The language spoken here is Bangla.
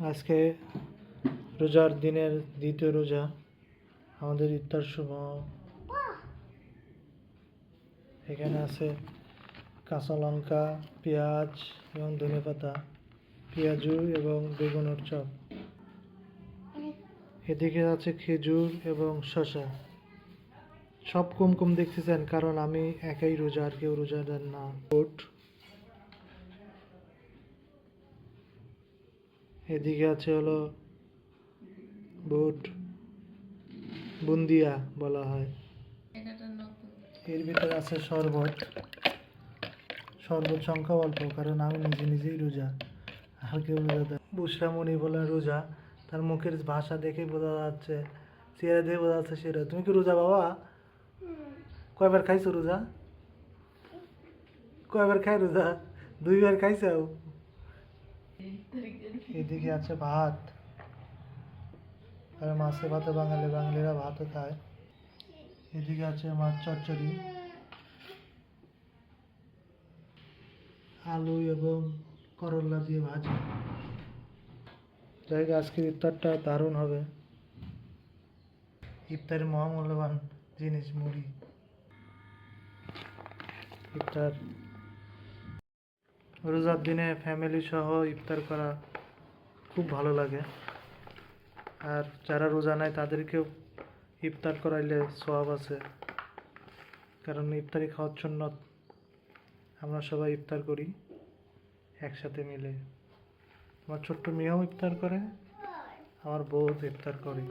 আজকে রোজার দিনের দ্বিতীয় রোজা, আমাদের ইফতার সময় এখানে আছে কাঁচা লঙ্কা, পেঁয়াজ এবং ধনে পাতা, পেঁয়াজু এবং বেগুনের চপ। এদিকে আছে খেজুর এবং শশা সব কম কম দেখতেছেন, কারণ আমি একাই রোজা, আর কেউ রোজা দেন না। ওট এদিকে আছে হলো বুট বুন্দিয়া বলা হয়। এর ভিতরে আছে শরবত। শরবত সংখ্যা অল্প, কারণ আমি নিজে নিজেই রোজা। আর কেউ রোজা দেয় বুসরামণি বলেন রোজা, তার মুখের ভাষা দেখে বোঝা যাচ্ছে, চেহারা দেখে বোঝা যাচ্ছে সেরা তুমি কি রোজা বাবা? কয়বার খাইছো রোজা? কয়বার খাই রোজা? দুইবার খাইছো এদিকে আছে ভাত। আর মাছে ভাতে বাঙালি, বাঙালিরা ভাতও খায়। এদিকে আছে মাছ চচ্চড়ি। আলু এবং করলা দিয়ে ভাজি। যাই আজকের ইফতারটা দারুণ হবে। ইফতারের মহামূল্যবান জিনিস, মুড়ি। ইফতার রোজার দিনে ফ্যামিলি সহ ইফতার করা খুব ভালো লাগে। আর যারা রোজা নেয় তাদেরকেও ইফতার করাইলে সওয়াব আছে। কারণ ইফতারি খাওয়ার জন্য আমরা সবাই ইফতার করি একসাথে মিলে। আমার ছোট্ট মেয়েও ইফতার করে, আমার বউ ইফতার করে